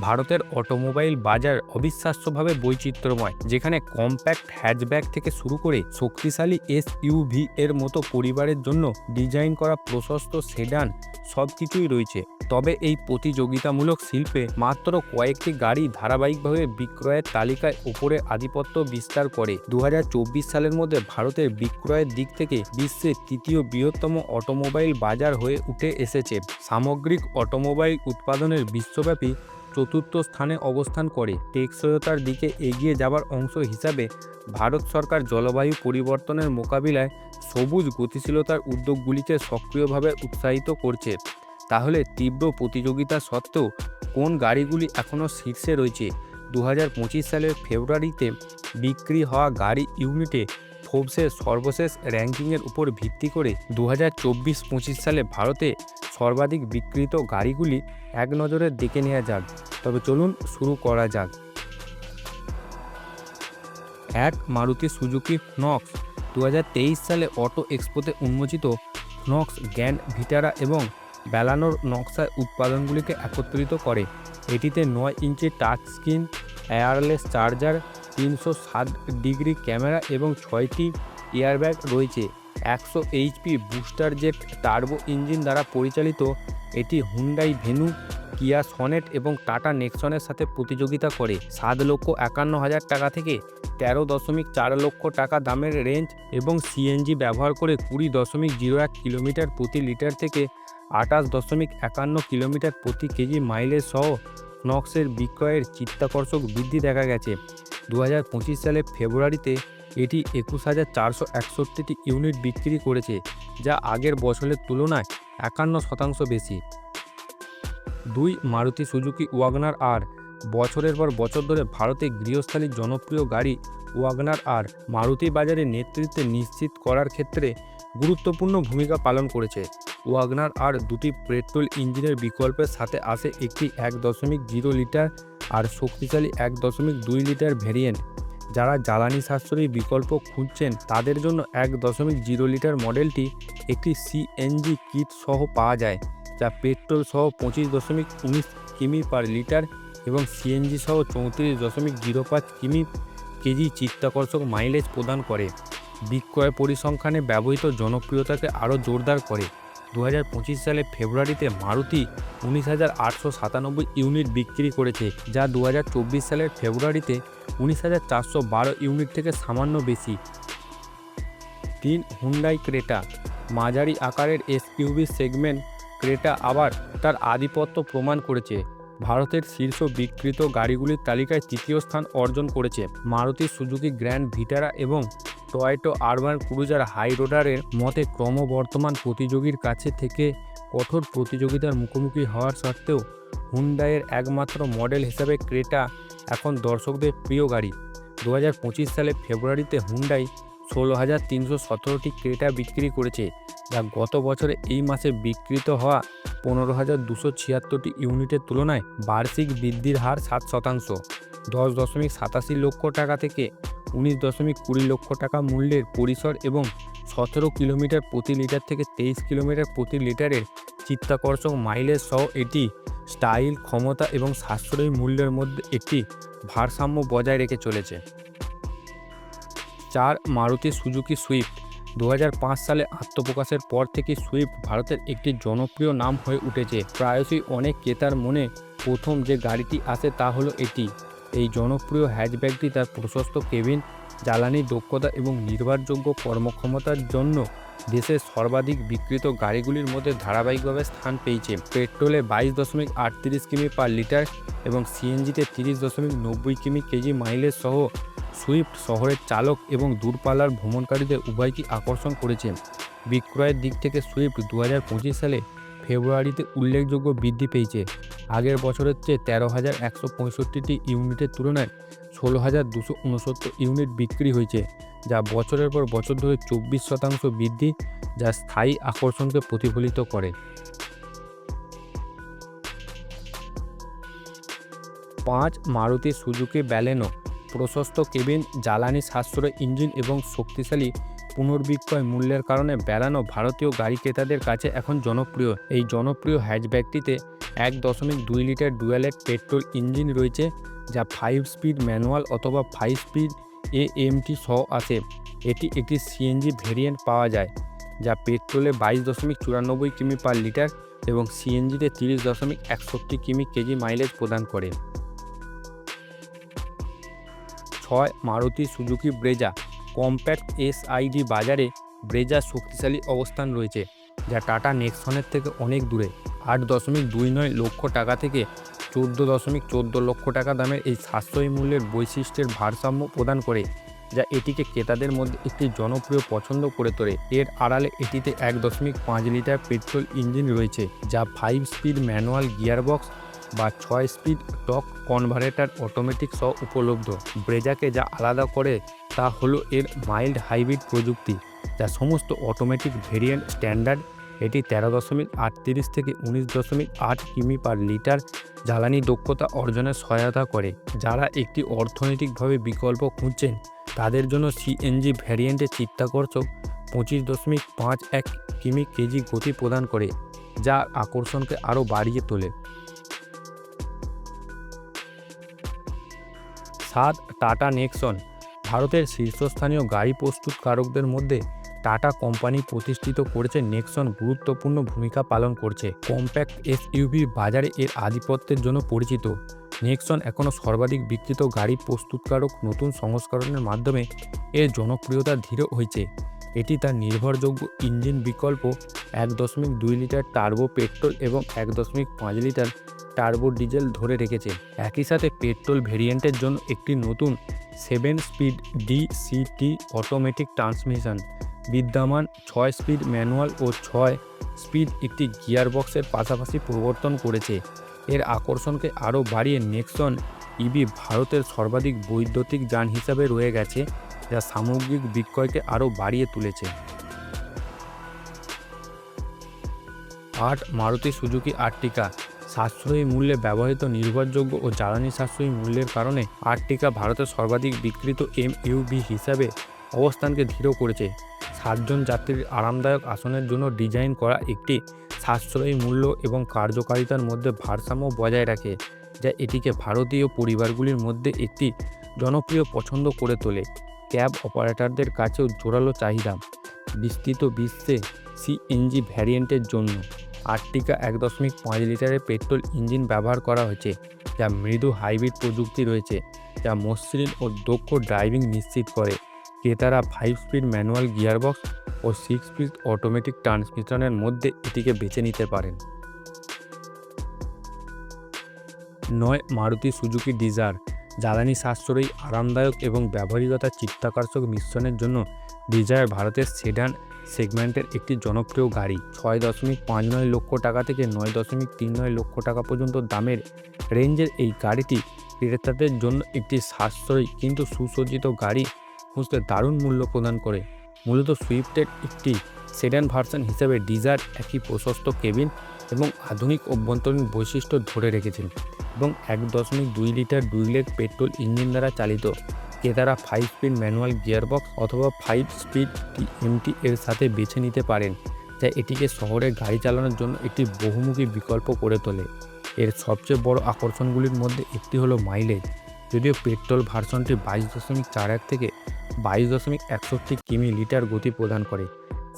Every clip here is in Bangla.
ভারতের অটোমোবাইল বাজার অবিশ্বাস্যভাবে বৈচিত্র্যময়, যেখানে কম্প্যাক্ট হ্যাচব্যাক থেকে শুরু করে শক্তিশালী এস এর মতো পরিবারের জন্য ডিজাইন করা প্রশস্ত সেডান সব কিছুই রয়েছে। তবে এই প্রতিযোগিতামূলক শিল্পে মাত্র কয়েকটি গাড়ি ধারাবাহিকভাবে বিক্রয়ের তালিকায় উপরে আধিপত্য বিস্তার করে। দু হাজার চব্বিশ সালের মধ্যে ভারতের বিক্রয়ের দিক থেকে বিশ্বের তৃতীয় বৃহত্তম অটোমোবাইল বাজার হয়ে উঠে এসেছে। সামগ্রিক অটোমোবাইল উৎপাদনের বিশ্বব্যাপী চতুর্থ স্থানে অবস্থান করে। টেকসইতার দিকে এগিয়ে যাবার অংশ হিসাবে ভারত সরকার জলবায়ু পরিবর্তনের মোকাবিলায় সবুজ গতিশীলতার উদ্যোগগুলিকে সক্রিয়ভাবে উৎসাহিত করছে। তাহলে তীব্র প্রতিযোগিতা সত্ত্বেও কোন গাড়িগুলি এখনও শীর্ষে রয়েছে? দু হাজার পঁচিশ সালের ফেব্রুয়ারিতে বিক্রি হওয়া গাড়ি ইউনিটে ফোর্বসের সর্বশেষ র্যাঙ্কিংয়ের উপর ভিত্তি করে দু হাজার চব্বিশ পঁচিশ সালে ভারতে সর্বাধিক বিক্রিত গাড়িগুলি এক নজরে দেখে নেওয়া যাক। তবে চলুন শুরু করা যাক। এক মারুতি সুজুকি ফ্নক্স দু সালে অটো এক্সপোতে উন্মোচিত ফ্নক্স গ্যান্ড ভিটারা এবং বেলানোর নকশার উৎপাদনগুলিকে একত্রিত করে। এটিতে নয় inch touch screen wireless charger তিনশো সাত ডিগ্রি ক্যামেরা এবং ছয়টি এয়ারব্যাগ রয়েছে। একশো HP booster jet turbo engine দ্বারা পরিচালিত। এটি হুন্ডাই ভেনু, কিয়া সনেট এবং টাটা নেক্সনের সাথে প্রতিযোগিতা করে। সাত লক্ষ একান্ন হাজার টাকা থেকে তেরো দশমিক চার লক্ষ টাকা দামের রেঞ্জ এবং সিএনজি ব্যবহার করে কুড়ি দশমিক জিরো এক কিলোমিটার প্রতি লিটার থেকে আঠাশ দশমিক একান্ন কিলোমিটার প্রতি কেজি মাইলেজ সহ নক্সের বিক্রয়ের চিত্তাকর্ষক বৃদ্ধি দেখা গেছে। দু সালে ফেব্রুয়ারিতে এটি একুশ হাজার চারশো একষট্টিটি ইউনিট বিক্রি করেছে, যা আগের বছরের তুলনায় একান্ন শতাংশ বেশি। দুই মারুতি সুজুকি ওয়াগনার আর বছরের পর বছর ধরে ভারতে গৃহস্থালীর জনপ্রিয় গাড়ি ওয়াগনার আর মারুতি বাজারে নেতৃত্বে নিশ্চিত করার ক্ষেত্রে গুরুত্বপূর্ণ ভূমিকা পালন করেছে। ওয়াগনার আর দুটি পেট্রোল ইঞ্জিনের বিকল্পের সাথে আসে একটি এক দশমিক জিরো লিটার আর শক্তিশালী এক দশমিক দুই লিটার ভ্যারিয়েন্ট যারা জ্বালানি সাশ্রয়ী বিকল্প খুঁজছেন, তাদের জন্য এক দশমিক জিরো লিটার মডেলটি একটি সিএনজি কিট সহ পাওয়া যায়, যা পেট্রোল সহ পঁচিশ দশমিক উনিশ কিমি পার লিটার এবং সিএনজি সহ চৌত্রিশ দশমিক জিরো পাঁচ কিমি কেজি চিত্তাকর্ষক মাইলেজ প্রদান করে। বিক্রয় পরিসংখ্যানে ব্যবহৃত জনপ্রিয়তাকে আরও জোরদার করে। দু সালে ফেব্রুয়ারিতে মারুতি উনিশ হাজার আটশো সাতানব্বই ইউনিট বিক্রি করেছে, যা দু হাজার চব্বিশ সালের ফেব্রুয়ারিতে উনিশ হাজার চারশো বারো ইউনিট থেকে সামান্য বেশি। তিন হুন্ডাই ক্রেটা, মাঝারি আকারের এসইউভি সেগমেন্ট ক্রেটা আবার তার আধিপত্য প্রমাণ করেছে। ভারতের শীর্ষ বিক্রিত গাড়িগুলির তালিকায় তৃতীয় স্থান অর্জন করেছে। মারুতি সুজুকি গ্র্যান্ড ভিটারা এবং টয়েটো আরবান ক্রুজার হাই রোডারের মতে ক্রমবর্তমান প্রতিযোগীর কাছে থেকে কঠোর প্রতিযোগিতার মুখোমুখি হওয়ার সত্ত্বেও হুন্ডাইয়ের একমাত্র মডেল হিসাবে ক্রেটা এখন দর্শকদের প্রিয় গাড়ি। দু হাজার পঁচিশ সালে ফেব্রুয়ারিতে হুন্ডাই ষোলো হাজার তিনশো সতেরোটি ক্রেটা বিক্রি করেছে, যা গত বছরে এই মাসে বিক্রিত হওয়া পনেরো হাজার দুশো ছিয়াত্তরটি ইউনিটের তুলনায় বার্ষিক বৃদ্ধির হার সাত শতাংশ। দশ দশমিক সাতাশি লক্ষ টাকা থেকে উনিশ দশমিক কুড়ি লক্ষ টাকা মূল্যের পরিসর এবং সতেরো কিলোমিটার প্রতি লিটার থেকে তেইশ কিলোমিটার প্রতি লিটারের চিত্তাকর্ষক মাইলেজ সহ এটি স্টাইল, ক্ষমতা এবং সাশ্রয়ী মূল্যের মধ্যে একটি ভারসাম্য বজায় রেখে চলেছে। চার, মারুতি সুজুকি সুইফট। দু হাজার পাঁচ সালে আত্মপ্রকাশের পর থেকে সুইফট ভারতের একটি জনপ্রিয় নাম হয়ে উঠেছে। প্রায়শই অনেক ক্রেতার মনে প্রথম যে গাড়িটি আসে তা হলো এটি। এই জনপ্রিয় হ্যাচব্যাগটি তার প্রশস্ত কেবিন, জ্বালানি দক্ষতা এবং নির্ভরযোগ্য কর্মক্ষমতার জন্য দেশের সর্বাধিক বিক্রিত গাড়িগুলির মধ্যে ধারাবাহিকভাবে স্থান পেয়েছে। পেট্রোলে বাইশ দশমিক আটত্রিশ কিমি পার লিটার এবং সিএনজিতে তিরিশ দশমিক নব্বই কিমি কেজি মাইলেজ সহ সুইফট শহরের চালক এবং দূরপাল্লার ভ্রমণকারীদের উভয়কে আকর্ষণ করেছে। বিক্রয়ের দিক থেকে সুইফট দু হাজার পঁচিশ সালে ফেব্রুয়ারিতে উল্লেখযোগ্য বৃদ্ধি পেয়েছে। আগের বছরের চেয়ে তেরো হাজার একশো পঁয়ষট্টিটি ইউনিটের তুলনায় ষোলো হাজার দুশো উনসত্তর ইউনিট বিক্রি হয়েছে, যা বছরের পর বছর ধরে চব্বিশ শতাংশ বৃদ্ধি, যা স্থায়ী আকর্ষণকে প্রতিফলিত করে। পাঁচ, মারুতি সুজুকি ব্যালেনো প্রশস্ত কেবিন, জ্বালানি সাশ্রয় ইঞ্জিন এবং শক্তিশালী পুনর্বিক্রয় মূল্যের কারণে বেড়ানো ভারতীয় গাড়ি ক্রেতাদের কাছে এখন জনপ্রিয়। এই জনপ্রিয় হ্যাচব্যাকটিতে এক দশমিক দুই লিটার ডুয়ালেট পেট্রোল ইঞ্জিন রয়েছে, যা ফাইভ স্পিড ম্যানুয়াল অথবা ফাইভ স্পিড এ এএমটি সহ আসে এটি একটি সিএনজি ভেরিয়েন্ট পাওয়া যায়, যা পেট্রোলে বাইশ দশমিক চুরানব্বই কিমি পার লিটার এবং সিএনজিতে তিরিশ দশমিক একষট্টি কিমি কেজি মাইলেজ প্রদান করে। ছয় Maruti Suzuki Brezza compact SUV বাজারে ব্রেজার শক্তিশালী অবস্থান রয়েছে, যা টাটা নেক্সনের থেকে অনেক দূরে। আট দশমিক দুই নয় লক্ষ টাকা থেকে চোদ্দ দশমিক চোদ্দ লক্ষ টাকা দামের এই সাশ্রয়ী মূল্যের বৈশিষ্ট্যের ভারসাম্য প্রদান করে, যা এটিকে ক্রেতাদের মধ্যে একটি জনপ্রিয় পছন্দ করে তোলে। এর আড়ালে এটিতে এক দশমিক পাঁচ লিটার পেট্রোল ইঞ্জিন রয়েছে, যা ফাইভ স্পিড ম্যানুয়াল গিয়ারবক্স বা ছয় স্পিড টক কনভার্টার অটোমেটিক সহ উপলব্ধ। ব্রেজাকে যা আলাদা করে তা হলো এর মাইল্ড হাইব্রিড প্রযুক্তি, যা সমস্ত অটোমেটিক ভেরিয়েন্ট স্ট্যান্ডার্ড এটি তেরো দশমিক আটত্রিশ থেকে উনিশ দশমিক আট কিমি পার লিটার জ্বালানি দক্ষতা অর্জনে সহায়তা করে, যারা একটি অর্থনৈতিকভাবে বিকল্প খুঁজছেন, তাদের জন্য সিএনজি ভ্যারিয়েন্টের চিত্তাকর্ষক পঁচিশ দশমিক পাঁচ এক কিমি কেজি গতি প্রদান করে, যা আকর্ষণকে আরও বাড়িয়ে তোলে। সাত, টাটা নেক্সন। ভারতের শীর্ষস্থানীয় গাড়ি প্রস্তুতকারকদের মধ্যে টাটা কোম্পানি প্রতিষ্ঠিত করেছে নেক্সন গুরুত্বপূর্ণ ভূমিকা পালন করছে। কম্প্যাক্ট এসইউভি বাজারে এর আধিপত্যের জন্য পরিচিত। নেক্সন এখনও সর্বাধিক বিক্রিত গাড়ি প্রস্তুতকারক নতুন সংস্করণের মাধ্যমে এর জনপ্রিয়তা ধীর হয়েছে। এটি তার নির্ভরযোগ্য ইঞ্জিন বিকল্প এক দশমিক দুই লিটার টার্বো পেট্রোল এবং এক দশমিক পাঁচ লিটার টার্বো ডিজেল ধরে রেখেছে। একই সাথে পেট্রোল ভেরিয়েন্টের জন্য একটি নতুন seven speed DCT automatic transmission, বিদ্যমান ছয় স্পিড ম্যানুয়াল ও ছয় স্পিড একটি গিয়ারবক্সের পাশাপাশি প্রবর্তন করেছে। এর আকর্ষণকে আরও বাড়িয়ে নেক্সন ইবি ভারতের সর্বাধিক বৈদ্যুতিক যান হিসাবে রয়ে গেছে, যা সামগ্রিক বিক্রয়কে আরও বাড়িয়ে তুলেছে। আট মারুতি সুজুকি আর্টিকা সাশ্রয়ী মূল্যে ব্যবহৃত নির্ভরযোগ্য ও জ্বালানি সাশ্রয়ী মূল্যের কারণে আর্টিকা ভারতের সর্বাধিক বিক্রিত এম ইউভি হিসাবে অবস্থানকে ধীর করেছে। সাতজন যাত্রীর আরামদায়ক আসনের জন্য ডিজাইন করা একটি সাশ্রয়ী মূল্য এবং কার্যকারিতার মধ্যে ভারসাম্য বজায় রাখে, যা এটিকে ভারতীয় পরিবারগুলির মধ্যে একটি জনপ্রিয় পছন্দ করে তোলে। ক্যাব অপারেটরদের কাছেও জোরালো চাহিদা, বিস্তৃত বিশ্বে সিএনজি ভ্যারিয়েন্টের জন্য। আর্টিকা এক দশমিক পাঁচ লিটারের পেট্রোল ইঞ্জিন ব্যবহার করা হয়েছে, যা মৃদু হাইব্রিড প্রযুক্তি রয়েছে, যা মসৃণ ও দক্ষ ড্রাইভিং নিশ্চিত করে। ক্রেতারা ফাইভ স্পিড ম্যানুয়াল গিয়ারবক্স ও সিক্স স্পিড অটোমেটিক ট্রান্সমিশনের মধ্যে এটিকে বেছে নিতে পারেন। নয়, মারুতি সুজুকি ডিজার জ্বালানি সাশ্রয়ী, আরামদায়ক এবং ব্যবহারিকতার চিত্তাকর্ষক মিশ্রণের জন্য ডিজায়ার ভারতের সেডান সেগমেন্টের একটি জনপ্রিয় গাড়ি। ছয় দশমিক পাঁচ নয় লক্ষ টাকা থেকে নয় দশমিক তিন নয় লক্ষ টাকা পর্যন্ত দামের রেঞ্জের এই গাড়িটি ক্রেতাদের জন্য একটি সাশ্রয়ী কিন্তু সুসজ্জিত গাড়ি খুঁজতে দারুণ মূল্য প্রদান করে। মূলত সুইফটের একটি সেডান ভার্সন হিসেবে ডিজার একই প্রশস্ত কেবিন এবং আধুনিক অভ্যন্তরীণ বৈশিষ্ট্য ধরে রেখেছেন এবং এক দশমিক দুই লিটার দুই লেগ পেট্রোল ইঞ্জিন দ্বারা চালিত। ক্রেতারা ফাইভ স্পিড ম্যানুয়াল গিয়ারবক্স অথবা ফাইভ স্পিড টিএমটি এর সাথে বেছে নিতে পারেন, যা এটিকে শহরে গাড়ি চালানোর জন্য একটি বহুমুখী বিকল্প করে তোলে। এর সবচেয়ে বড় আকর্ষণগুলির মধ্যে একটি হলো মাইলেজ যদিও পেট্রোল ভার্সনটি বাইশ দশমিক চার এক থেকে বাইশ দশমিক একষট্টি কিমি লিটার গতি প্রদান করে।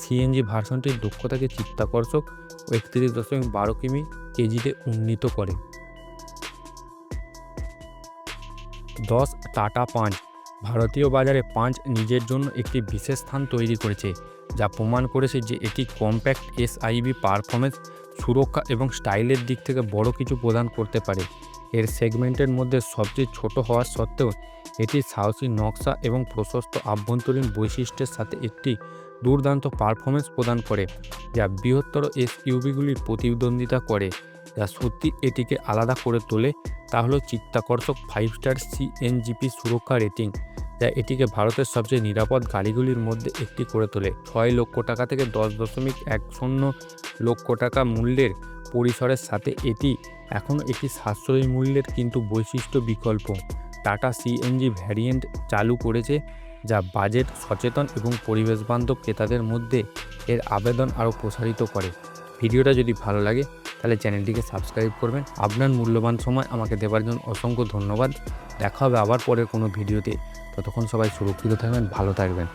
সিএনজি ভার্সনটির দক্ষতাকে চিত্তাকর্ষক একত্রিশ দশমিক বারো কিমি কেজিতে উন্নীত করে। দশ টাটা পাঁচ ভারতীয় বাজারে পাঁচ নিজের জন্য একটি বিশেষ স্থান তৈরি করেছে, যা প্রমাণ করেছে যে এটি কম্প্যাক্ট এস এসআইবি পারফরমেন্স সুরক্ষা এবং স্টাইলের দিক থেকে বড় কিছু প্রদান করতে পারে। এর সেগমেন্টের মধ্যে সবচেয়ে ছোট হওয়া সত্ত্বেও, এটি সাহসী নকশা এবং প্রশস্ত আভ্যন্তরীণ বৈশিষ্ট্যের সাথে একটি দুর্দান্ত পারফরমেন্স প্রদান করে, যা বৃহত্তর এসইউভিগুলির প্রতিদ্বন্দ্বিতা করে। যা সত্যি এটিকে আলাদা করে তোলে, তা হলো চিত্তাকর্ষক ফাইভ স্টার সিএনজিপি সুরক্ষা রেটিং যা এটিকে ভারতের সবচেয়ে নিরাপদ গাড়িগুলির মধ্যে একটি করে তোলে। ছয় লক্ষ টাকা থেকে দশ দশমিক এক শূন্য লক্ষ টাকা মূল্যের পরিসরের সাথে এটি এখনও একটি সাশ্রয়ী মূল্যের কিন্তু বৈশিষ্ট্য বিকল্প। টাটা সিএনজি ভ্যারিয়েন্ট চালু করেছে, যা বাজেট, সচেতন এবং পরিবেশবান্ধব ক্রেতাদের মধ্যে এর আবেদন আরও প্রসারিত করে। ভিডিওটা যদি ভালো লাগে তাহলে চ্যানেলটিকে সাবস্ক্রাইব করবেন। আপনার মূল্যবান সময় আমাকে দেওয়ার জন্য অসংখ্য ধন্যবাদ। দেখা হবে আবার পরের কোনো ভিডিওতে। ততক্ষণ সবাই সুরক্ষিত থাকবেন, ভালো থাকবেন।